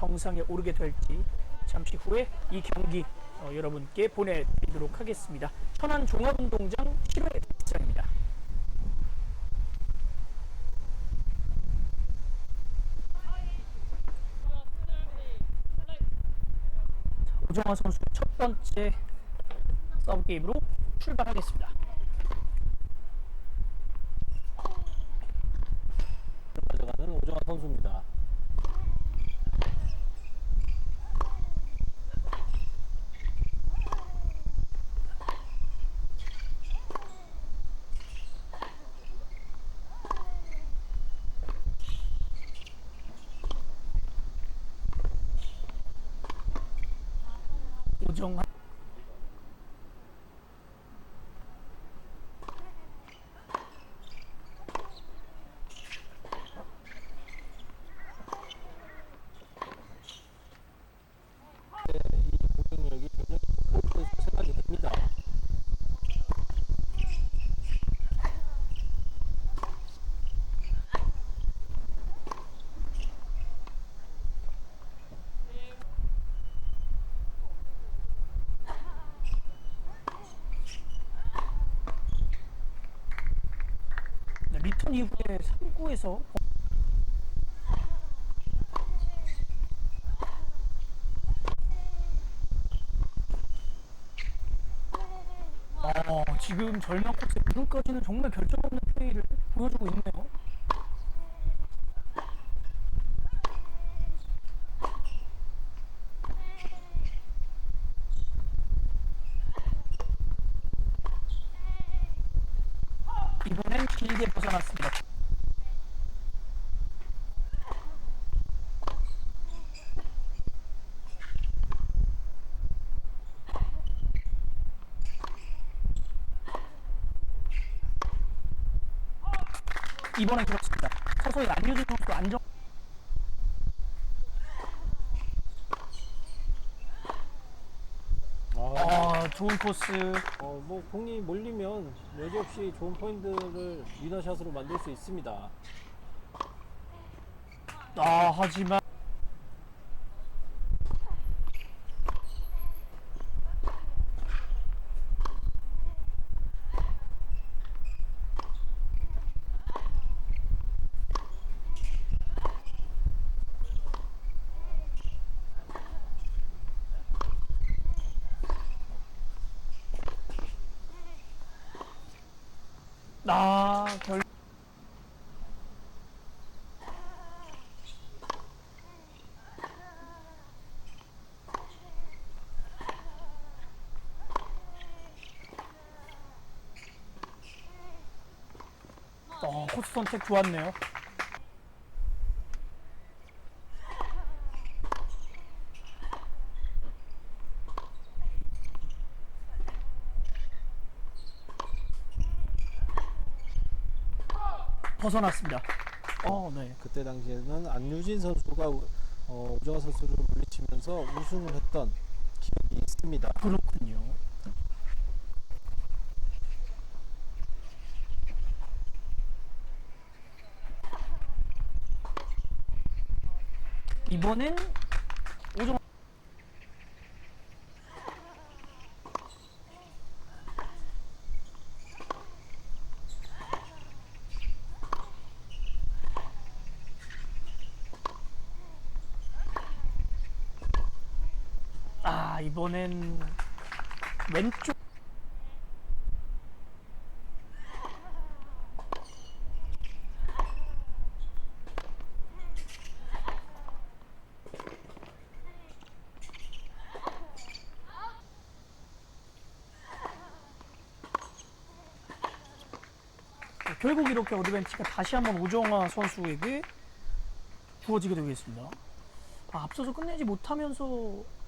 정상에 오르게 될지 잠시 후에 이 경기 어, 여러분께 보내드리도록 하겠습니다. 천안 종합운동장 7회 시장입니다. 오정화 선수 첫 번째 서브 게임으로 출발하겠습니다. 가져가는 오정환 선수입니다. 오정화 이 공격력이 굉장히 돋보이는 생각이 됩니다. 네, 리턴 이후에 3구에서 어, 지금 절망 코스의 지금까지는 정말 결정 없는 플레이를 보여주고 있네요. 이번엔 길게 벗어났습니다. 이번엔 그렇습니다. 서서히 안유진 선수 안정 아, 아 좋은 코스 어, 뭐 공이 몰리면 여지없이 좋은 포인트를 위너샷으로 만들 수 있습니다. 아 하지만 아, 결... 어, 코스 선택 좋았네요. 벗어났습니다. 어, 네. 그때 당시에는 안유진 선수가 어, 오정환 선수를 물리치면서 우승을 했던 기억이 있습니다. 그렇군요. 이번엔 오정 아 이번엔 왼쪽 네, 결국 이렇게 어드밴티가 다시 한번 오정화 선수에게 부어지게 되겠습니다. 아, 앞서서 끝내지 못하면서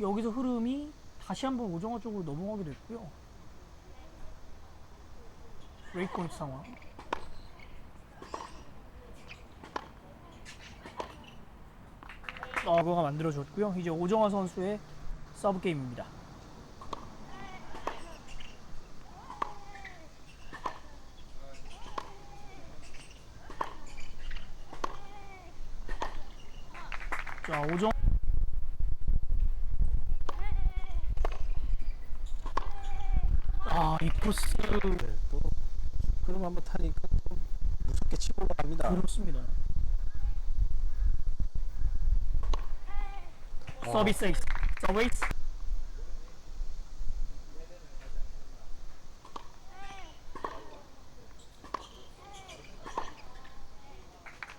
여기서 흐름이 다시 한번 오정화 쪽으로 넘어가게 됐고요. 레이코닉 상황. 어거가 만들어졌고요. 이제 오정화 선수의 서브 게임입니다. 자, 오정 아 이 코스 네, 또 그럼 한번 타니까 또 무섭게 치고 올라갑니다. 그렇습니다 어. 서비스 에이스 서비스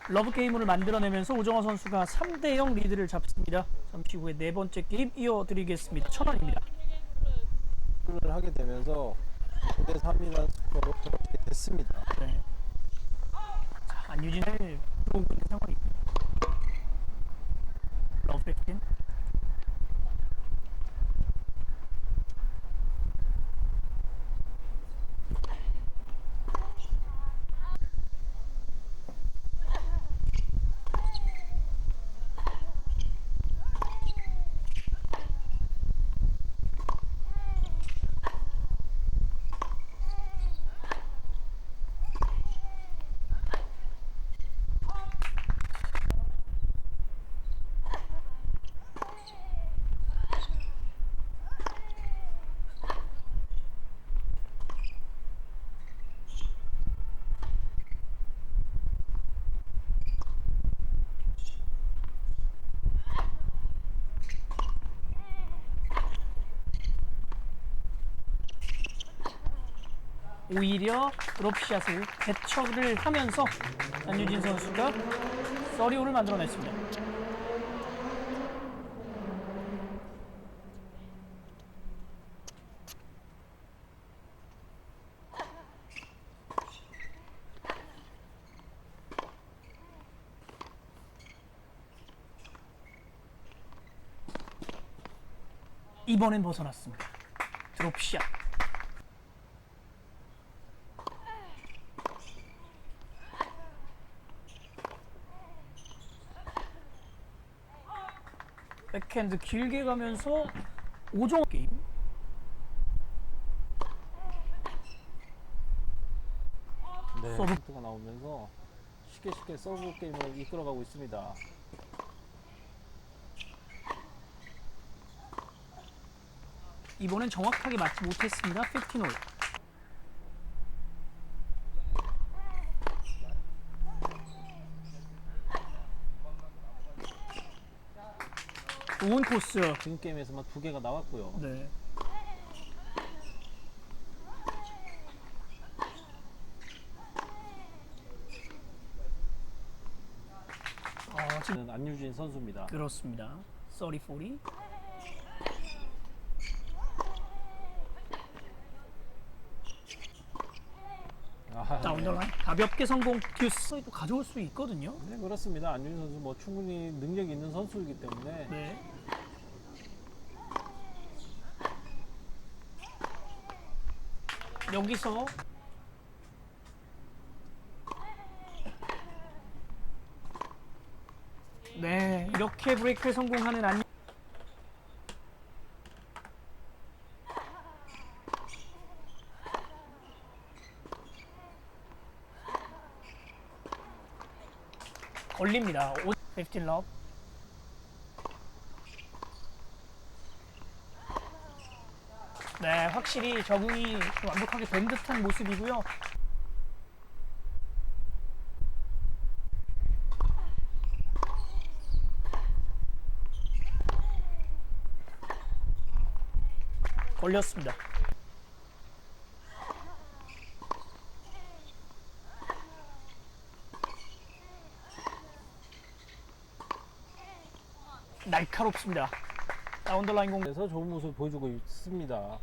러브 게임을 만들어내면서 오정화 선수가 3대 0 리드를 잡습니다. 잠시 후에 네 번째 게임 이어드리겠습니다. 천 원입니다. 를 하게 되면서 9대 3이라는 스코어로 그렇게 됐습니다. 네. 자, 안유진을 들어오고 있는 상황입니다. 러브 백팀. 오히려 드롭샷을 개척을 하면서 안유진 선수가 서리오를 만들어냈습니다. 이번엔 벗어났습니다. 드롭샷. 백핸드 길게 가면서 5종 게임 네, 서브. 포인트가 나오면서 쉽게 쉽게 서브 게임을 이끌어가고 있습니다. 이번엔 정확하게 맞지 못했습니다. 15홀 좋은 코스. 지금 게임에서만 두 개가 나왔고요. 네. 어, 지금 지금 안유진 선수입니다. 그렇습니다. 30, 40. 아, 다운더라인 가볍게 성공 듀스도 가져올 수 있거든요. 네 그렇습니다. 안유진 선수 뭐 충분히 능력이 있는 선수이기 때문에 네. 여기서 네 이렇게 브레이크에 성공하는 안 걸립니다. 15 러브. 네, 확실히 적응이 좀 완벽하게 된 듯한 모습이고요. 걸렸습니다. 날카롭습니다. 다운더라인 공 그래서 좋은 모습을 보여주고 있습니다.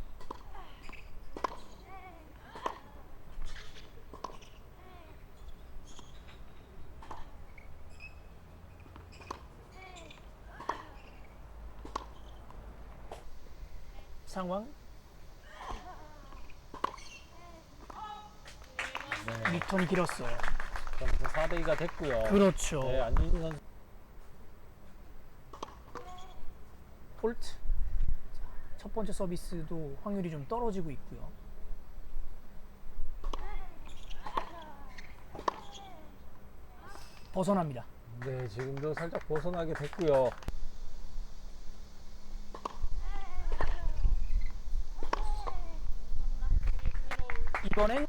상황. 네, 리턴이 길었어요. 그러면서 4대 2가 됐고요. 그렇죠. 네, 안유진 선수 폴트 첫 번째 서비스도 확률이 좀 떨어지고 있고요. 벗어납니다. 네, 지금도 살짝 벗어나게 됐고요. 이번엔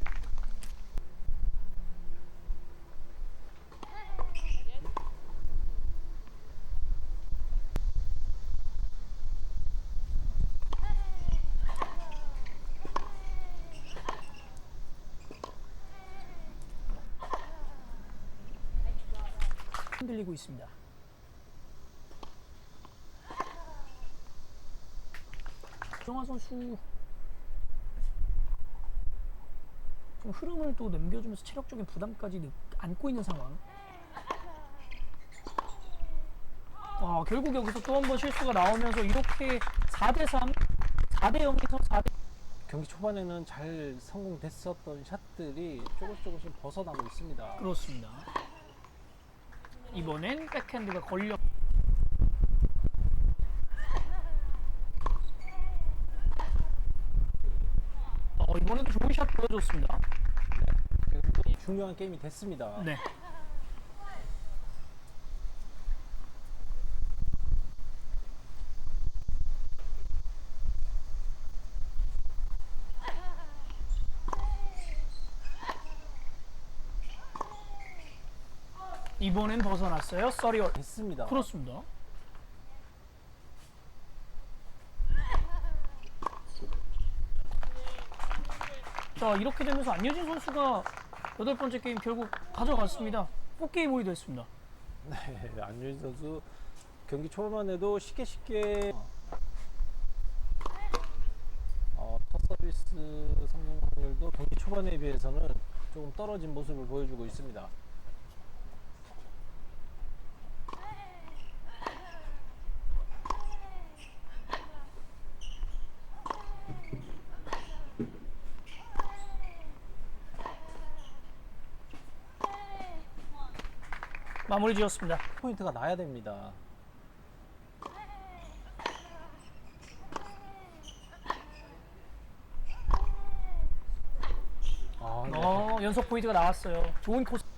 흔들리고 있습니다. 정화 선수 좀 흐름을 또 넘겨주면서 체력적인 부담까지 느- 안고 있는 상황. 아, 결국 여기서 또 한 번 실수가 나오면서 이렇게 4대 3, 4대 0에서 4대 경기 초반에는 잘 성공됐었던 샷들이 조금 조금씩 벗어나고 있습니다. 그렇습니다. 이번엔 백핸드가 걸려. 어, 이번에도 좋은 샷 보여줬습니다. 그리고 중요한 게임이 됐습니다. 네. 이번엔 벗어났어요. 써리얼. 됐습니다. 그렇습니다. 자 이렇게 되면서 안효진 선수가 여덟 번째 게임 결국 가져갔습니다. 4게임 이 됐습니다. 네, 안유진 선수 경기 초반만 해도 쉽게 쉽게 어, 첫 서비스 성공 확률도 경기 초반에 비해서는 조금 떨어진 모습을 보여주고 있습니다. 마무리 지었습니다. 포인트가 나야 됩니다. 아, 네. 어, 연속 포인트가 나왔어요. 좋은 코스.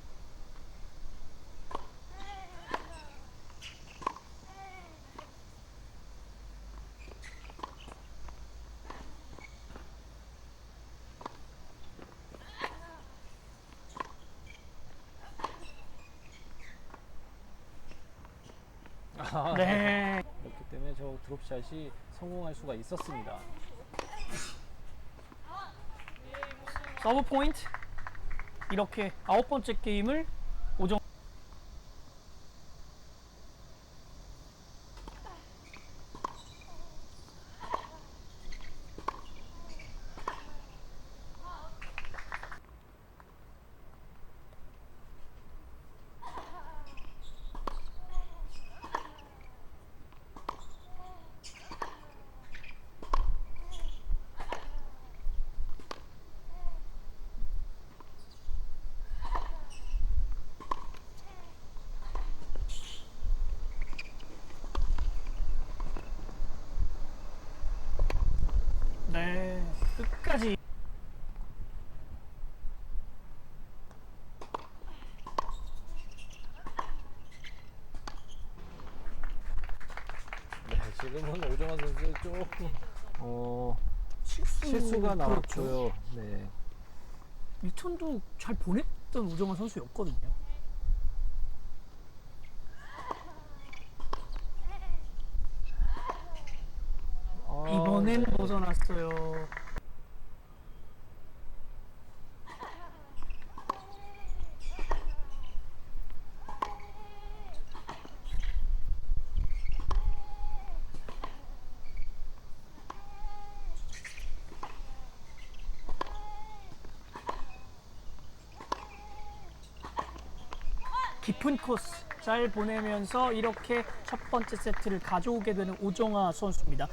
아, 네. 그렇기 때문에 저 드롭샷이 성공할 수가 있었습니다. 서브 포인트. 이렇게 아홉 번째 게임을 오정. 네. 끝까지. 네, 지금은 오정환 선수 조금 어, 실수, 실수가 그렇죠. 나왔고요. 네. 리턴도 잘 보냈던 우정환 선수였거든요. 아, 이번엔 네. 벗어났어요. 깊은 코스 잘 보내면서 이렇게 첫 번째 세트를 가져오게 되는 오정아 선수입니다.